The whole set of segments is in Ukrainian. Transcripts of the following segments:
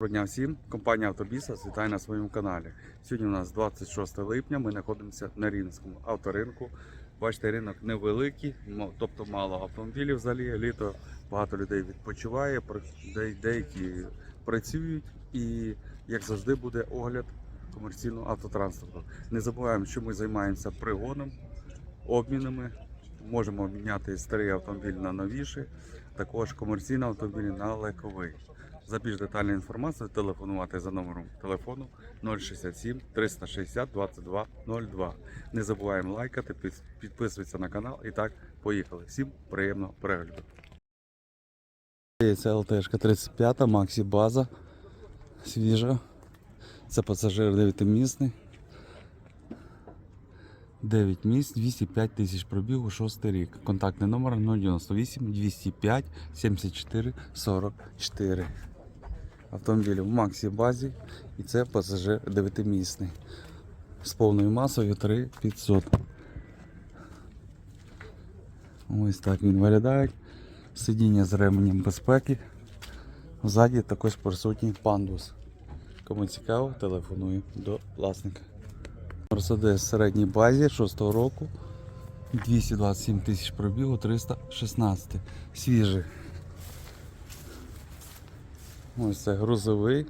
Доброго дня всім. Компанія Автобіса вітає на своєму каналі. Сьогодні у нас 26 липня. Ми знаходимося на Рівненському авторинку. Бачите, ринок невеликий, тобто мало автомобілів взагалі. Літо багато людей відпочиває, деякі працюють і, як завжди, буде огляд комерційного автотранспорту. Не забуваємо, що ми займаємося пригоном, обмінами. Можемо обміняти старий автомобіль на новіший, також комерційні автомобілі на легковий. За більш детальну інформацію телефонувати за номером телефону 067 360 22 02. Не забуваємо лайкати, підписуватися на канал. І так, поїхали. Всім приємного перегляду. Це ЛТшка 35, Максі База. Свіжа. Це пасажир 9-місний. 9 місць, 205 тисяч пробігу, 6 рік. Контактний номер 098 205 74 44. Автомобіль в Максі базі і це пасажир 9-місний. З повною масою 3500. Ось так він виглядає. Сидіння з ременем безпеки. Ззаді також присутній пандус. Кому цікаво, телефоную до власника. Мерседес середній базі 6 року. 227 тисяч пробігу, 316. Свіжий. Ось це грузовий.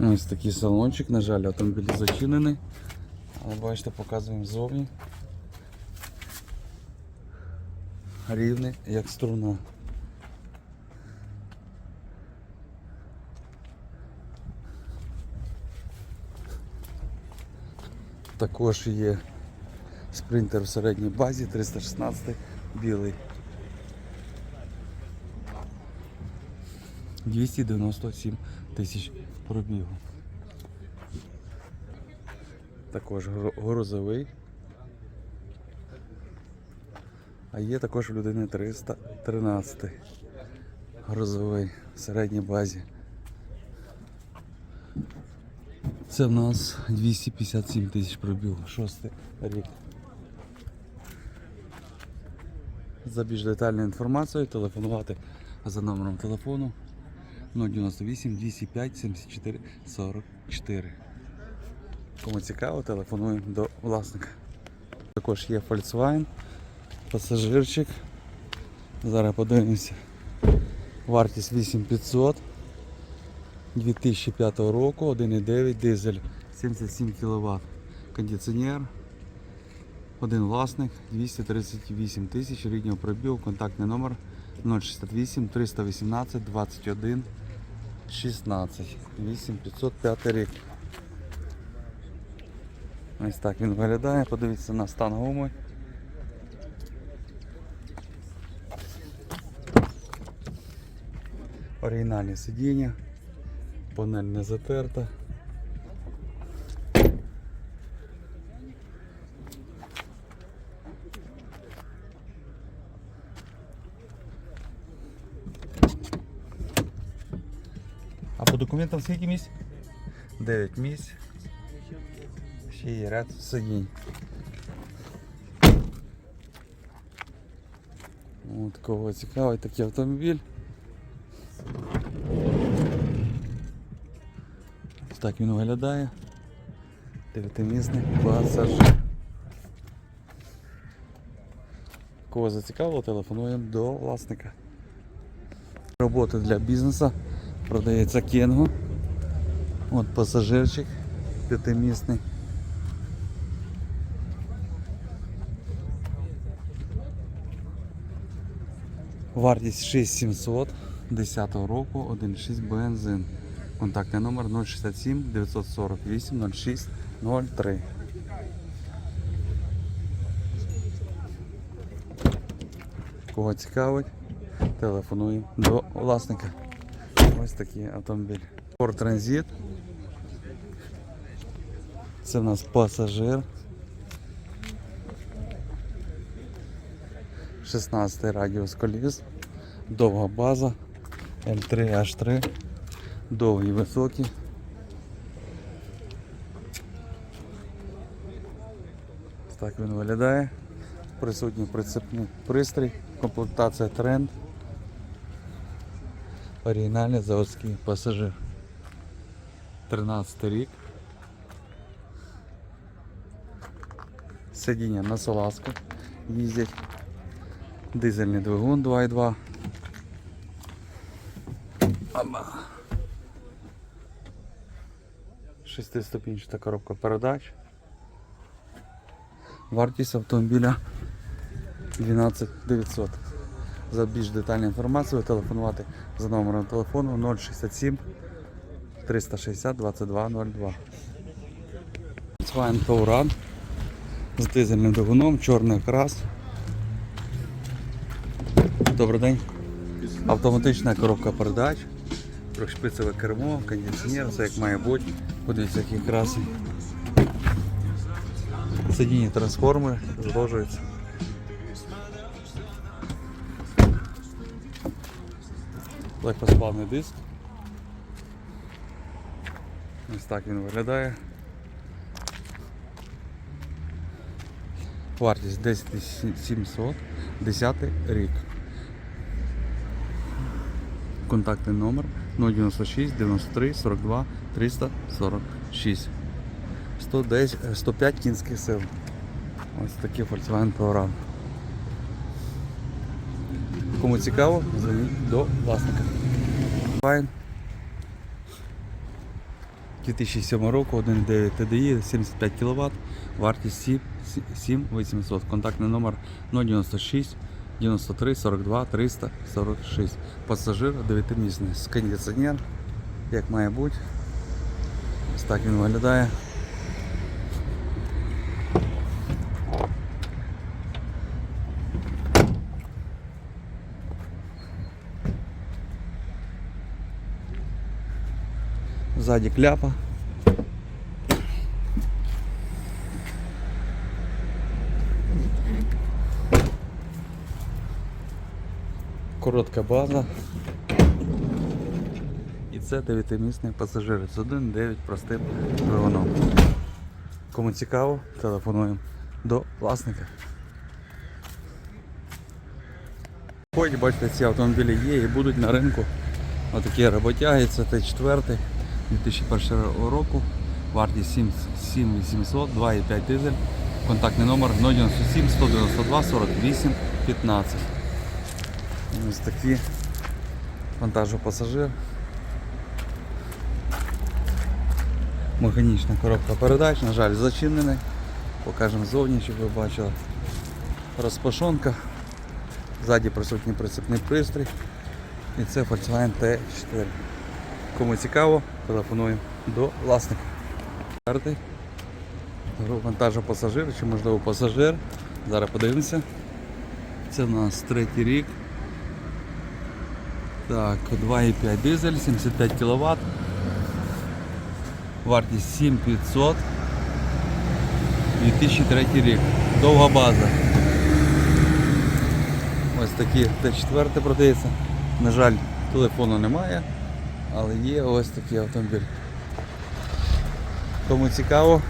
Ось такий салончик, на жаль, автомобіль зачинений. Але бачите, показуємо ззовні. Рівний, як струна. Також є спринтер в середній базі 316 білий. 297 тисяч пробігу. Також гро- грузовий. А є також в людини 313 грузовий в середній базі. Це в нас 257 тисяч пробігу, шостий рік. За більш детальною інформацією телефонувати за номером телефону 098 205 74 44. Кому цікаво, телефонуємо до власника. Також є Volkswagen, пасажирчик. Зараз подивимося. Вартість 8500. 2005 року, 1,9 дизель, 77 кВт. Кондиціонер. Один власник, 238 тисяч ріднього пробігу, контактний номер 068 318 21 16 8505 рік. Ось так він виглядає, подивіться на стан гуми. Оригінальні сидіння. Панель не затерта. А по документам скільки місць? 9 місць. Ще є ряд сидінь. От кого цікавий такий автомобіль. Так він виглядає. Дев'ятимісний пасажир. Кого зацікавило, телефонуємо до власника. Роботи для бізнесу. Продається Кенго. От пасажирчик п'ятимісний. Вартість 6700 10 року, 1,6 бензин. Контактний номер 067 948 06 03. Кого цікавить, телефонуємо до власника. Ось такий автомобіль. Ford Transit. Це в нас пасажир. 16 радіус коліс. Довга база. L3 H3. Довгі високі. Так він виглядає. Присутній прицепний пристрій, комплектація тренд. Оригінальний заводський пасажир. 13 рік. Сидіння на салазках їздять. Дизельний двигун 2.2. Ама. Шестиступінчата коробка передач. Вартість автомобіля 12 900. За більш детальну інформацію телефонувати за номером телефону 067 360 2202. Volkswagen Touran з дизельним двигуном, чорний окрас. Добрий день. Автоматична коробка передач, трьохшпицеве кермо, кондиціонер, все як має бути. Подивіться, які краси. Сидіння трансформер зложується. Легкосплавний диск. Ось так він виглядає. Вартість 10 700, 10 рік. Контактний номер 096 93 42 346. 110, е, 105 кінських сил. Ось такий Volkswagen Touran. Кому цікаво, дзвоніть до власника. Volkswagen 2007 року, 1.9 TDI, 75 кВт, вартість 7800. Контактний номер 096 93 42 346. Пасажир 9-місний з кондиціонер, як має бути. Ось так він виглядає. Ззаді кляпа. Коротка база. І це 9-місний пасажир з 1.9 простим двигуном. Кому цікаво, телефонуємо до власника. Хоч, бачите, ці автомобілі є і будуть на ринку. Отакі роботяги, це Т4 2001 року. Вартість 7800, 2,5 дизель. Контактний номер 097 192 48 15. Ось такі вантажопасажир. Механічна коробка передач, на жаль, зачинений. Покажемо зовні, щоб ви бачили. Розпашонка. Ззаді присутній прицепний пристрій. І це Volkswagen T4. Кому цікаво, телефонуємо до власника. Карти. Вантажу пасажир чи можливо пасажир. Зараз подивимося. Це в нас третій рік. Так, 2,5 дизель, 75 кВт. Вартість 7500. 2003 рік. Довга база. Ось такі Т4 продається. На жаль, телефону немає, але є ось такий автомобіль. Кому цікаво,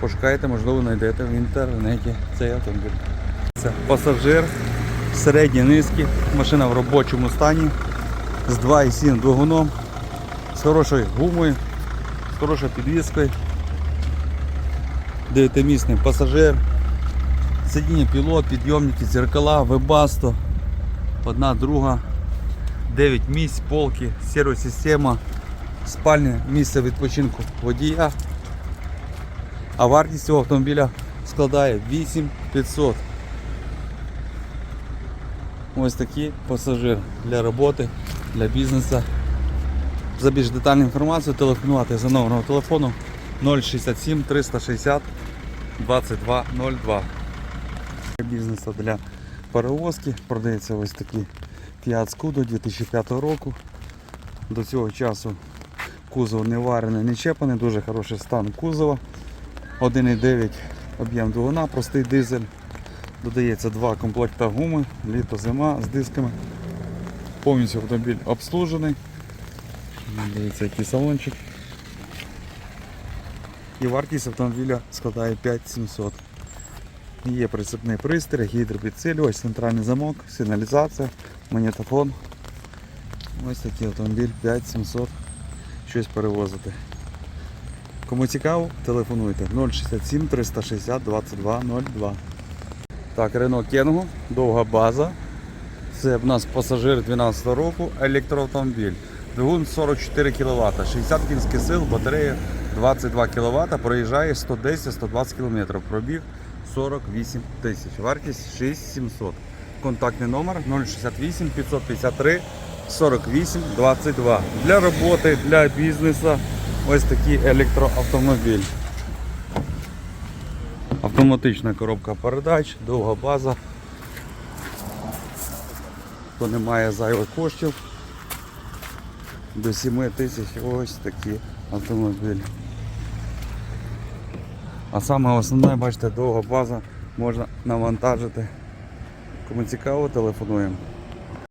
пошукайте, можливо, знайдете в інтернеті цей автомобіль. Це пасажир середньої низки, машина в робочому стані з 2,7 двигуном, з хорошою гумою, з хорошою підвіскою. Дев'ятимісний пасажир, сидіння пілот, підйомники, зеркала, вебасто, одна друга, 9 місць, полки, сервосистема, спальне місце відпочинку водія. А вартість цього автомобіля складає 8500. Ось такий пасажир для роботи, для бізнесу. За більш детальну інформацію телефонувати за номером телефону 067 360 2202. Для бізнесу для перевозки продається ось такий Fiat Scudo 2005 року. До цього часу кузов не варений, не чепаний, дуже хороший стан кузова. 1,9 об'єм двигуна, простий дизель. Додається два комплекта гуми, літо зима з дисками. Повністю автомобіль обслужений. Дивіться, який салончик. І вартість автомобіля складає 5700. Є прицепний пристрій, гідропідсилювач, центральний замок, сигналізація, магнітофон. Ось такий автомобіль 5700 щось перевозити. Кому цікаво, телефонуйте 067 360 22 02. Так, Renault Kangoo, довга база. Це в нас пасажир 12 року, електроавтомобіль. Двигун 44 кВт, 60 кінських сил, батарея 22 кВт, проїжджає 110-120 км, пробіг 48 тисяч. Вартість 6700. Контактний номер 068 553 48 22. Для роботи, для бізнесу ось такий електроавтомобіль. Автоматична коробка передач, довга база. Хто не має зайвих коштів. До 7 тисяч ось такі автомобілі. А саме основне, бачите, довга база можна навантажити. Кому цікаво, телефонуємо.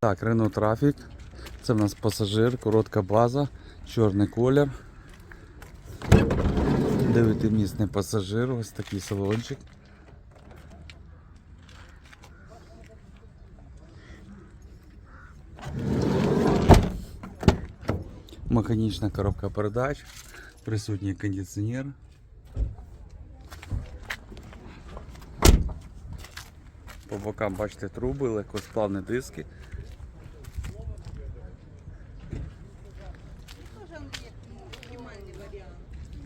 Так, Renault Traffic. Це в нас пасажир, коротка база, чорний колір. Дев'ятимісний пасажир, ось такий салончик. Механічна коробка передач, присутній кондиціонер. По бокам бачите труби, легкосплавні диски. Тоже є мінімальний варіант.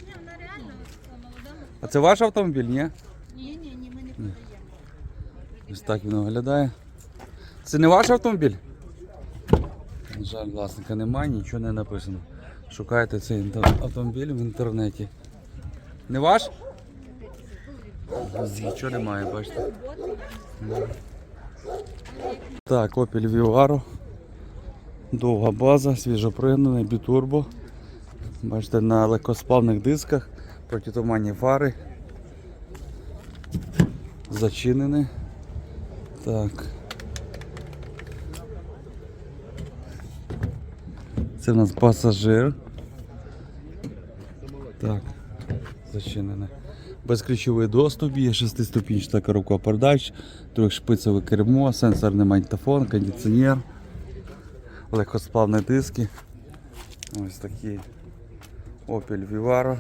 Ні, вона реально ось молодому. А це ваш автомобіль, ні? Ні, ні, ні, ми не продаємо. Ось так він виглядає. Це не ваш автомобіль? На жаль, власника немає, нічого не написано. Шукайте цей автомобіль в інтернеті. Не ваш? Нічого немає, бачите. Так, Opel Vivaro. Довга база, свіжопригнаний, бітурбо. Бачите, на легкосплавних дисках, протитуманні фари. Зачинений. Так. Це в нас пасажир. Так, зачинене. Безключовий доступ є, шестиступінчата коробка передач, трьохшпицеве кермо, сенсорний магнітофон, кондиціонер, легкосплавні диски. Ось такі Opel Vivaro.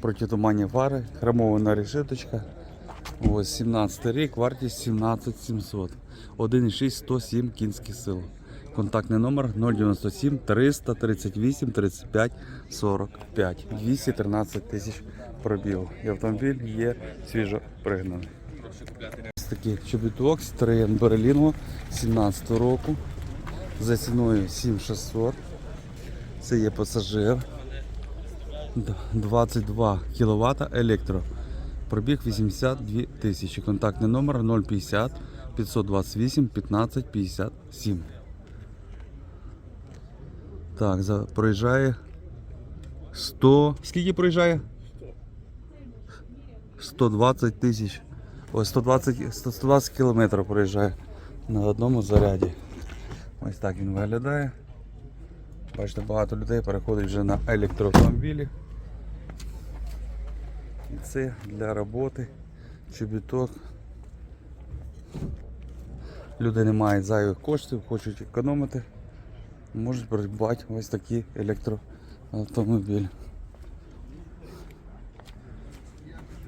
Протитуманні фари, хромована решеточка. Ось 17 рік, вартість 17 700. 1,6 107 кінських сил. Контактний номер 097 338 35 45. 213 тисяч пробігу. І автомобіль є свіжо пригнаний. Ось такий чобіток Citroen Berlingo 17 року. За ціною 7600. Це є пасажир. Д- 22 кВт електро. Пробіг 82 тисячі. Контактний номер 050 528 15 57. Так, за, проїжджає 100. Скільки проїжджає? 120 тисяч. Ось 120, 120 кілометрів проїжджає на одному заряді. Ось так він виглядає. Бачите, багато людей переходить вже на електроавтомобілі. І це для роботи, чобіток. Люди не мають зайвих коштів, хочуть економити. Можуть придбати ось такий електроавтомобіль.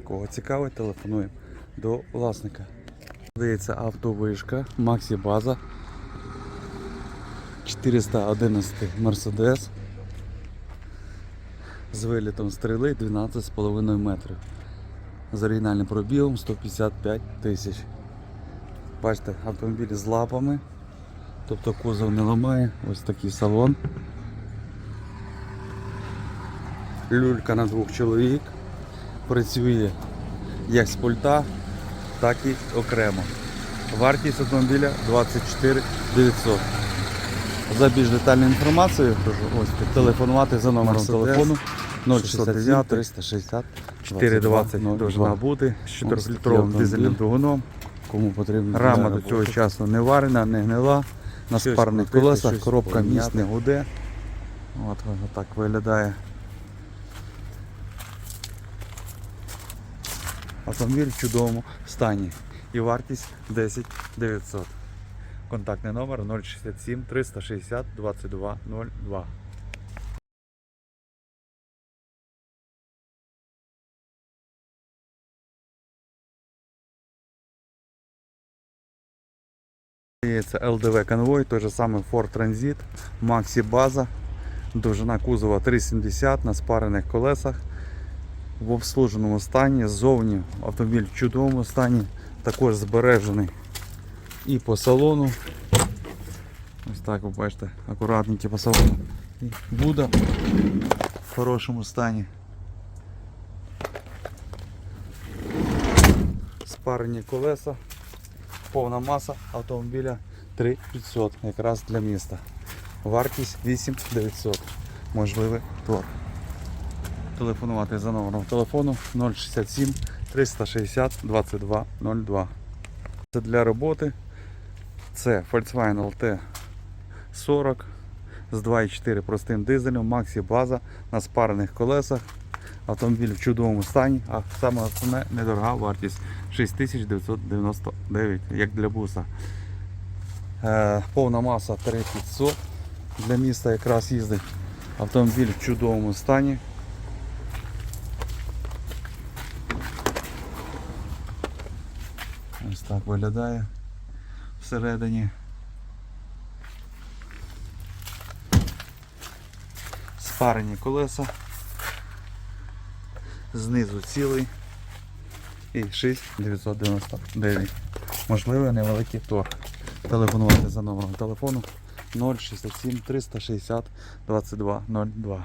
Кого цікавить, телефонуємо до власника. Здається автовишка, Максі База. 411 Мерседес з вилітом стріли 12,5 метрів. З оригінальним пробігом 155 тисяч. Бачите, автомобіль з лапами, тобто кузов не ламає, ось такий салон. Люлька на двох чоловік. Працює як з пульта, так і окремо. Вартість автомобіля 24 900. За більш детальною інформацією прошу ось телефонувати за номером телефону 069 360 420 должна бути з 4-літровим дизельним двигуном. Кому потрібно Рама до цього часу не варена, не гнила. на спарних колесах, коробка міст не гуде. От воно так виглядає. Автомобіль в чудовому стані. І вартість 10 900. Контактний номер 067 360 22 02. Це LDV конвой, той же самий Ford Transit, Maxi база, довжина кузова 370 на спарених колесах в обслуженому стані. Ззовні автомобіль в чудовому стані, також збережений і по салону. Ось так ви бачите, акуратненький по салону. І Буда в хорошому стані. Спарені колеса, повна маса автомобіля 3500 якраз для міста. Вартість 8900. Можливий торг. Телефонувати за номером телефону 067 360 22 02. Це для роботи. Це Volkswagen LT 40 з 2,4 простим дизелем, Maxi база на спарених колесах. Автомобіль в чудовому стані, а саме основне недорога вартість 6999, як для буса. Е, повна маса 3500 для міста якраз їздить. Автомобіль в чудовому стані. Ось так виглядає всередині. Спарені колеса. Знизу цілий. І 6,999. Можливо, невеликий торг. Телефонувати за номером телефону 067 360 22 02.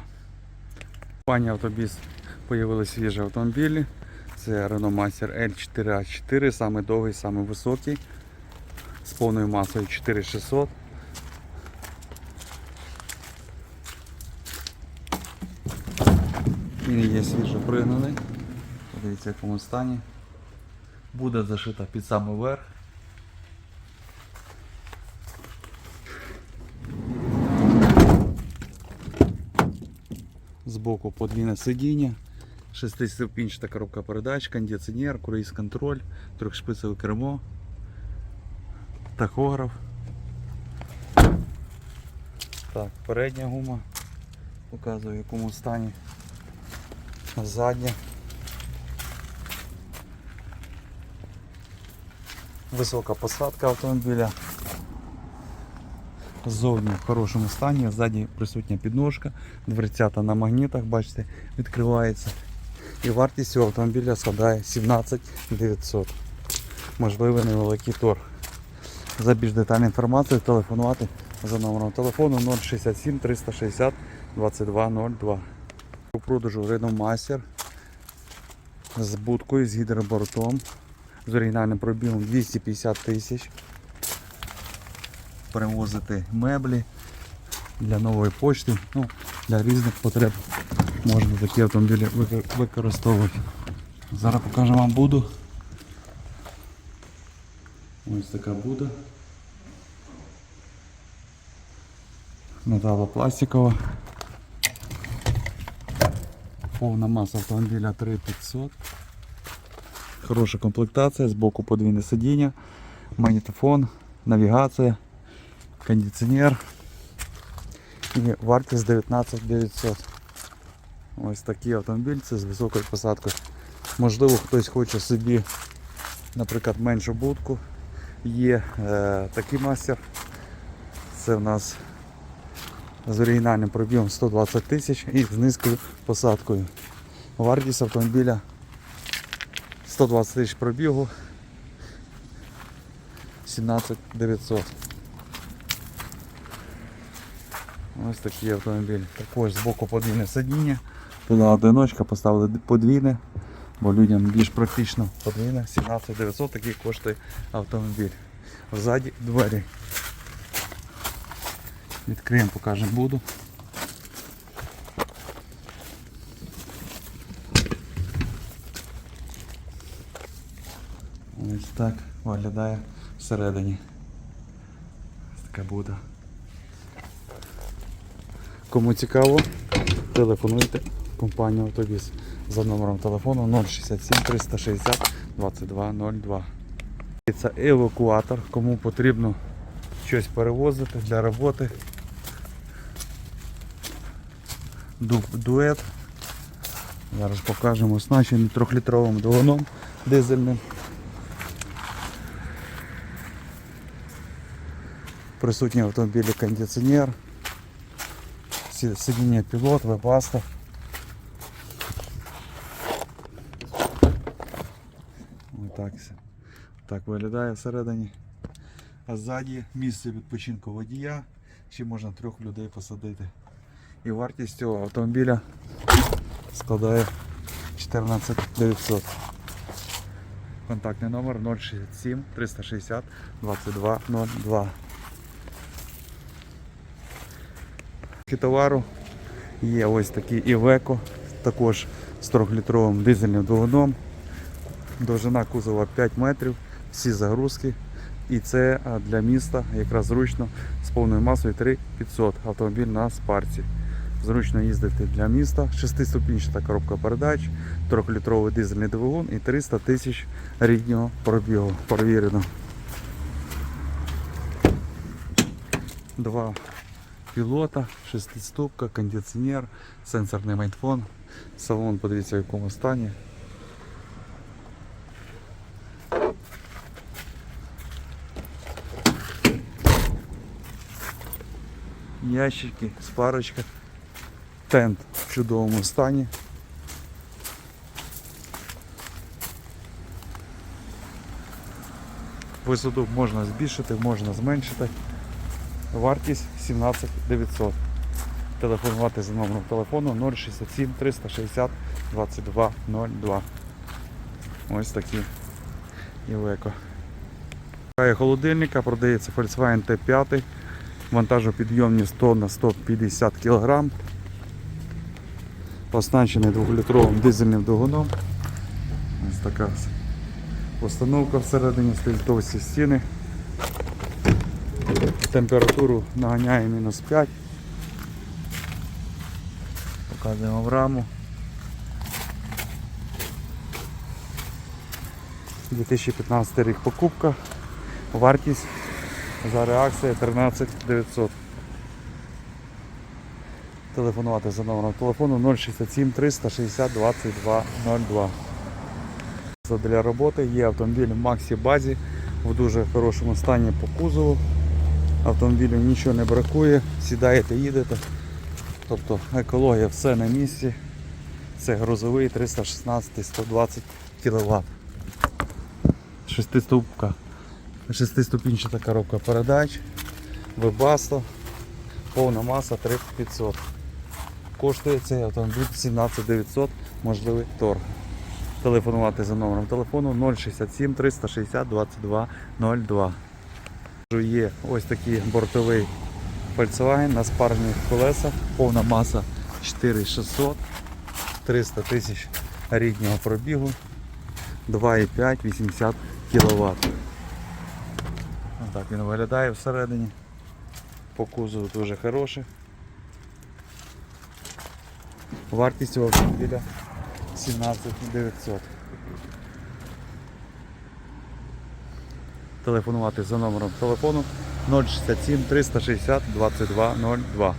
Пані Автобіс появилися свіжі автомобілі. Це Renault Master L4A4, саме довгий, саме високий, з повною масою 4600. Він є свіжо пригнаний. Подивіться, в якому стані. Буде зашита під самий верх. Збоку подвійне сидіння. Шестиступінчата коробка передач, кондиціонер, круїз контроль, трьохшпицеве кермо, тахограф. Так, передня гума. Показую в якому стані. Задня. Висока посадка автомобіля. Ззовні в хорошому стані, ззаді присутня підножка, дверцята на магнітах, бачите, відкривається. І вартість цього автомобіля складає 17 900. Можливий невеликий торг. За більш детальну інформацію телефонувати за номером телефону 067 360 2202. У продажу Renault Master з будкою, з гідробортом, з оригінальним пробігом 250 тисяч. Перевозити меблі для нової почти, ну, для різних потреб можна такі автомобілі використовувати. Зараз покажу вам буду. Ось така буда. Металопластикова. Повна маса автомобіля 3500. Хороша комплектація, збоку подвійне сидіння, магнітофон, навігація, кондиціонер і вартість 19 900. Ось такий автомобіль, це з високою посадкою. Можливо, хтось хоче собі, наприклад, меншу будку. Є е, такий мастер. Це в нас з оригінальним пробігом 120 тисяч і з низькою посадкою. Вартість автомобіля 120 тисяч пробігу 17 900. Ось такий автомобіль. Також збоку подвійне сидіння. Туди одиночка поставили подвійне, бо людям більш практично подвійне. 17 900 такий коштує автомобіль. Ззаді двері. Відкриємо, покажемо буду. Ось так виглядає всередині. Ось така буде. Кому цікаво, телефонуйте компанія Автобіс за номером телефону 067 360 2202. Це евакуатор, кому потрібно щось перевозити для роботи. Ду- Дует. Зараз покажемо оснащений трьохлітровим двигуном дизельним. Присутній автомобілі кондиціонер, сидіння пілот, вебаста. Ось так, все. так виглядає всередині. А ззаді місце відпочинку водія. Ще можна трьох людей посадити. І вартість цього автомобіля складає 14 900. Контактний номер 067 360 2202. Товару є ось такий Івеко, також з 3-літровим дизельним двигуном. Довжина кузова 5 метрів, всі загрузки. І це для міста якраз зручно з повною масою 3500 автомобіль на спарці. Зручно їздити для міста, 6-ступінчата коробка передач, 3-літровий дизельний двигун і 300 тисяч ріднього пробігу. Провірено. Два пілота, шестиступка, кондиціонер, сенсорний майнфон. Салон, подивіться в якому стані. Ящики, спарочка, тент в чудовому стані. Висоту можна збільшити, можна зменшити. Вартість 17 900. Телефонувати за номером телефону 067 360 22 02. Ось такі Івеко. Є холодильника, продається Volkswagen T5. Вантажопідйомні 100 на 150 кг. Оснащений 2-літровим дизельним двигуном. Ось така установка всередині товсті стіни. Температуру наганяє мінус 5. Показуємо в раму. 2015 рік покупка. Вартість за реакція 13 900. Телефонувати за номером телефону 067 360 22 02. Для роботи є автомобіль в Максі базі в дуже хорошому стані по кузову. Автомобілю нічого не бракує, сідаєте, їдете. Тобто екологія все на місці. Це грузовий 316-120 кВт. Шестиступка. Шестиступінчата коробка передач. Вебасто. Повна маса 3500. Коштує цей автомобіль 17900, можливий торг. Телефонувати за номером телефону 067 360 22 02. Є ось такий бортовий Volkswagen на спарних колесах, повна маса 4600, 300 тисяч ріднього пробігу, 2,5 80 кВт. Так він виглядає всередині. По кузову дуже хороший. Вартість автомобіля 17 Телефонувати за номером телефону 067 360 22 02. В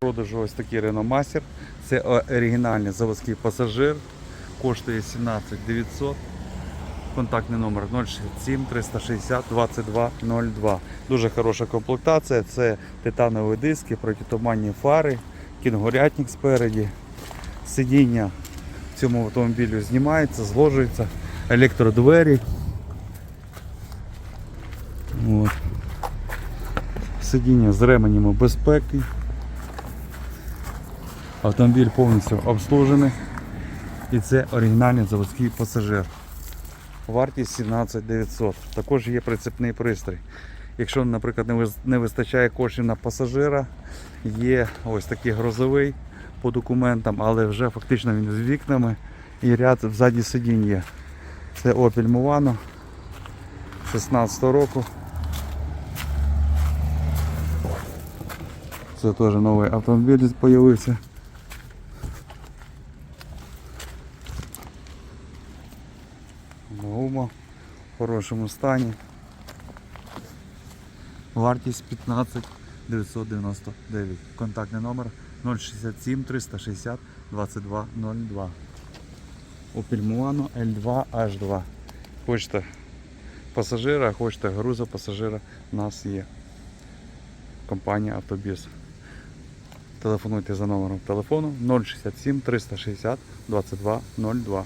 Продажу ось такий Renault. Це оригінальний заводський пасажир. Коштує 17 900. Контактний номер 067 360 22 02. Дуже хороша комплектація. Це титанові диски, протитуманні фари, кінгурятник спереді. Сидіння в цьому автомобілі знімається, зложується, електродвері. От. Сидіння з ременями безпеки. Автомобіль повністю обслужений. І це оригінальний заводський пасажир. Вартість 17 900. Також є прицепний пристрій. Якщо, наприклад, не вистачає коштів на пасажира, є ось такий грозовий по документам, але вже фактично він з вікнами і ряд ззаді сидінь є. Це Opel Movano 16 року. Це теж новий автомобіль з'явився. Гума в хорошому стані. Вартість 15 999. Контактний номер 067 360 2202. Opel Milano L2H2. Хочете пасажира, хочете груза пасажира, у нас є компанія Автобіс. Телефонуйте за номером телефону 067 360 2202.